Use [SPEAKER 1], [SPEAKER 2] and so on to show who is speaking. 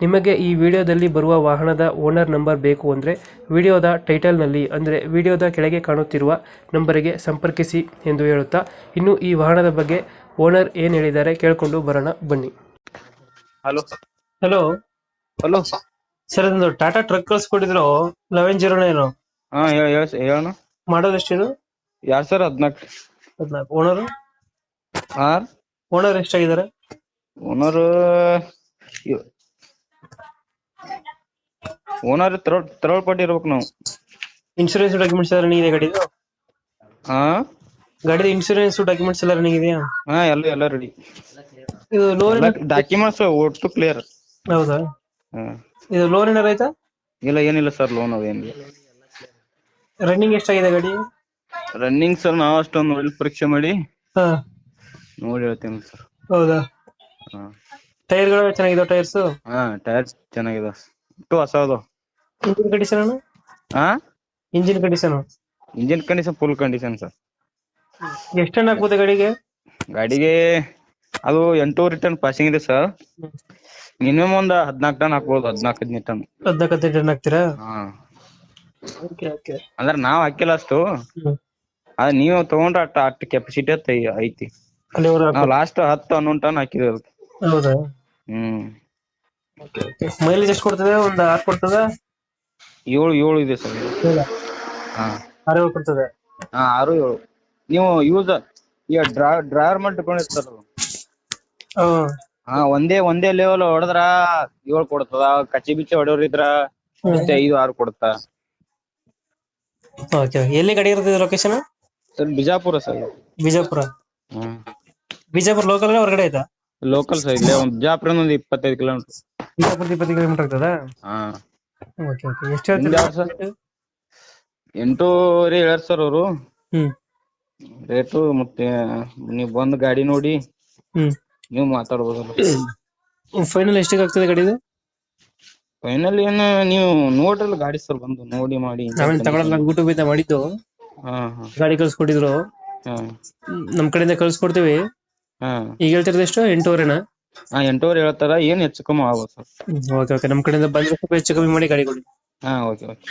[SPEAKER 1] ನಿಮಗೆ ಈ ವಿಡಿಯೋದಲ್ಲಿ ಬರುವ ವಾಹನದ ಓನರ್ ನಂಬರ್ ಬೇಕು ಅಂದರೆ ವಿಡಿಯೋದ ಟೈಟಲ್ನಲ್ಲಿ ಅಂದರೆ ವಿಡಿಯೋದ ಕೆಳಗೆ ಕಾಣುತ್ತಿರುವ ನಂಬರಿಗೆ ಸಂಪರ್ಕಿಸಿ ಎಂದು ಹೇಳುತ್ತಾ ಇನ್ನು ಈ ವಾಹನದ ಬಗ್ಗೆ ಓನರ್ ಏನು ಹೇಳಿದ್ದಾರೆ ಕೇಳಿಕೊಂಡು ಬರೋಣ ಬನ್ನಿ.
[SPEAKER 2] ಹಲೋ.
[SPEAKER 1] ಹಲೋ.
[SPEAKER 2] ಹಲೋ.
[SPEAKER 1] ಸರ್ ಅದೊಂದು ಟಾಟಾ ಟ್ರಕ್ ಕಳ್ಸ್ಕೊಟ್ಟಿದ್ರು ಲೆವೆನ್ ಜೀರೋ ನೈನ್
[SPEAKER 2] ಹಾ ಹೇಳಣ
[SPEAKER 1] ಮಾಡೋದು ಎಷ್ಟಿದು?
[SPEAKER 2] ಯಾರು ಸರ್? ಹದಿನಾಲ್ಕು.
[SPEAKER 1] ಹದಿನಾಲ್ಕು. ಓನರು?
[SPEAKER 2] ಹಾ
[SPEAKER 1] ಓನರ್ ಎಷ್ಟಾಗಿದ್ದಾರೆ?
[SPEAKER 2] ಓನರ್ ಓನರ್ ತರೋಳ್ ತರೋಳ್ ಪಟ್ಟಿ ಇರ್ಬೇಕು ನಾವು.
[SPEAKER 1] ಇನ್ಶೂರೆನ್ಸ್ ಡಾಕ್ಯುಮೆಂಟ್ಸ್ ಎಲ್ಲ ರನ್ನಿಂಗ್ ಇದೆ ಗಾಡಿದು?
[SPEAKER 2] ಹಾ?
[SPEAKER 1] ಗಾಡಿದು ಇನ್ಶೂರೆನ್ಸ್ ಡಾಕ್ಯುಮೆಂಟ್ಸ್ ಎಲ್ಲ ರನ್ನಿಂಗ್ ಇದೆಯಾ
[SPEAKER 2] ಹಾ ಎಲ್ಲ ಎಲ್ಲ ರೆಡಿ
[SPEAKER 1] ಇದು ಲೋನ್
[SPEAKER 2] ಡಾಕ್ಯುಮೆಂಟ್ಸ್ ಒಟ್ಟು ಕ್ಲಿಯರ್
[SPEAKER 1] ಹೌದಾ?
[SPEAKER 2] ಹಾ.
[SPEAKER 1] ಇದು ಲೋನ್ ಏನಾರ ಐತಾ
[SPEAKER 2] ಇಲ್ಲ ಏನಿಲ್ಲ ಸರ್ ಲೋನ್ ಅದೇನಿಲ್ಲ
[SPEAKER 1] ರನ್ನಿಂಗ್ ಎಷ್ಟಾಗಿದೆ ಗಾಡಿ?
[SPEAKER 2] ರನ್ನಿಂಗ್ ಸರ್ ನಾವು ಅಷ್ಟೊಂದು ಒಳ್ಳೆ ಪರೀಕ್ಷೆ ಮಾಡಿ
[SPEAKER 1] ಹಾ.
[SPEAKER 2] ನೋಡಿ ಹೇಳ್ತೀನಿ ಸರ್
[SPEAKER 1] ಹೌದಾ?
[SPEAKER 2] ಹಾ.
[SPEAKER 1] ಟೈರ್ಗಳು ಚೆನ್ನಾಗಿದೆ ಟೈರ್ಸ್
[SPEAKER 2] ಹಾ ಟೈರ್ಸ್ ಚೆನ್ನಾಗಿದೆ ಟು ಹೊಸ
[SPEAKER 1] ಇಂಜಿನ್ ಕಂಡೀಷನ್
[SPEAKER 2] ಹಾ
[SPEAKER 1] engine condition
[SPEAKER 2] engine condition full condition sir
[SPEAKER 1] ಎಷ್ಟು ಟನ್ ಹಾಕ್ಬೋದು ಗಾಡಿಗೆ?
[SPEAKER 2] ಗಾಡಿಗೆ ಅದು ಎಂಟು ರಿಟರ್ನ್ ಪಾಸಿಂಗ್ ಇದೆ ಸರ್ ಮಿನಿಮಮ್ ಒಂದ್ ಹದಿನಾಲ್ಕು ಟನ್ ಹಾಕ್ಬೋದು ಹದಿನಾಲ್ಕು ಹದಿನೈದು ಟನ್
[SPEAKER 1] ಹದಿನಾಲ್ಕು ಹದಿನೈದು ಟನ್ ಹಾಕ್ತೀರಾ?
[SPEAKER 2] ಹಾ.
[SPEAKER 1] ಓಕೆ ಓಕೆ
[SPEAKER 2] ಅಂದ್ರ ನಾವ್ ಹಾಕಿಲ್ಲ ಅಷ್ಟು. ಅದ್ ನೀವು ತಗೊಂಡ್ರ ಅಟ್ಟ ಅಷ್ಟು ಕೆಪಾಸಿಟಿ ಅತ್ತ ಐತಿ.
[SPEAKER 1] ಅಲ್ಲಿ ಅವ್ರು
[SPEAKER 2] ನಾವ್ ಲಾಸ್ಟ್ ಹತ್ತು ಹನ್ನೊಂದು ಟನ್ ಹಾಕಿದ್ವಿ ಅದಕ್ಕೆ.
[SPEAKER 1] ಹೌದಾ?
[SPEAKER 2] ಹ್ಮ್.
[SPEAKER 1] ಮೈಲೇಜ್ ಎಷ್ಟು ಕೊಡ್ತದೆ? ಒಂದು ಆರ್ ಕೊಡ್ತದ?
[SPEAKER 2] ಏಳು ಏಳು ಇದೆ ಸರ್. ಹಾ.
[SPEAKER 1] ಆರು ಏಳು ಕೊಡ್ತದೆ.
[SPEAKER 2] ಹಾ ಆರು ಏಳು. ನೀವು ಯೂಸ್ ಈಗ ಡ್ರಾ ಡ್ರೈವರ್ ಮೇಲೆ ಡಿಪೆಂಡ್ ಸರ್ ಹಾ. ಒಂದೇ ಒಂದೇ ಲೆವೆಲ್ ಹೊಡೆದ್ರ ಏಳು ಕೊಡ್ತದ. ಕಚ್ಚಿ ಬಿಚ್ಚಿ ಹೊಡೆಯೋರಿದ್ರ ಮತ್ತೆ ಐದು ಆರು ಕೊಡ್ತಾ.
[SPEAKER 1] ಓಕೆ ಎಲ್ಲಿ ಗಾಡಿ ಇರ್ತದೆ location
[SPEAKER 2] sir Bijapur sir.
[SPEAKER 1] Bijapur.
[SPEAKER 2] ಹ್ಮ್.
[SPEAKER 1] ಬಿಜಾಪುರ ಲೋಕಲ್ ಹೊರಗಡೆ ಆಯ್ತಾ?
[SPEAKER 2] ಲೋಕಲ್ ಸರ್ ಇಲ್ಲೇ ಒಂದ್ ಬಿಜಾಪುರ ಒಂದ್ ಇಪ್ಪತ್ತೈದು ಕಿಲೋಮೀಟರ್
[SPEAKER 1] ಬಿಜಾಪುರ ಇಪ್ಪತ್ತು ಕಿಲೋಮೀಟರ್ ಆಗ್ತದ?
[SPEAKER 2] ಹಾ.
[SPEAKER 1] ಓಕೆ ಓಕೆ ಎಷ್ಟು
[SPEAKER 2] ನಿಮ್ದು ಯಾವ್ದು ಎಂಟೂವರೆ ಹೇಳ್ಯಾರ ಸರ್ ಅವರು.
[SPEAKER 1] ಹ್ಮ್.
[SPEAKER 2] ರೇಟು ಮತ್ತೆ ನೀವ್ ಬಂದ್ ಗಾಡಿ ನೋಡಿ.
[SPEAKER 1] ಹ್ಮ್.
[SPEAKER 2] ನೀವು ಮಾತಾಡ್ಬೋದಲ್ಲ
[SPEAKER 1] ಫೈನಲ್ ಎಷ್ಟಿಗೆ ಆಗ್ತದೆ ಗಾಡಿದು?
[SPEAKER 2] ಫೈನಲ್ ಏನ್ ನೀವು ನೋಡ್ರಲ್ಲ ಗಾಡಿ ಸರ್ ಬಂದು ನೋಡಿ ಮಾಡಿ.
[SPEAKER 1] ನಾವೇನ್ ತಗೊಳಲ್ಲ ಯೂಟ್ಯೂಬ್ ಇಂದ ಮಾಡಿದ್ದು.
[SPEAKER 2] ಹಾ ಹಾ.
[SPEAKER 1] ಗಾಡಿ ಕಳ್ಸ್ಕೊಟ್ಟಿದ್ರು.
[SPEAKER 2] ಹಾ.
[SPEAKER 1] ನಮ್ ಕಡೆಯಿಂದ ಕಳ್ಸ್ಕೊಡ್ತೀವಿ.
[SPEAKER 2] ಹಾ.
[SPEAKER 1] ಈಗ ಹೇಳ್ತಿರೋದು ಎಷ್ಟು? ಎಂಟೂವರೆನಾ
[SPEAKER 2] ಹಾ ಎಂಟೂವರೆ ಹೇಳ್ತಾರ ಏನ್ ಹೆಚ್ಚು ಕಮ್ಮಿ ಆಗ್ಬೋದು ಸರ್.
[SPEAKER 1] ಓಕೆ ಓಕೆ ನಮ್ಮ ಕಡೆಯಿಂದ ಬಂದ್ರೆ ಸ್ವಲ್ಪ ಹೆಚ್ಚು ಕಮ್ಮಿ ಮಾಡಿ ಗಾಡಿ ಕೊಡಿ.
[SPEAKER 2] ಹಾ ಓಕೆ ಓಕೆ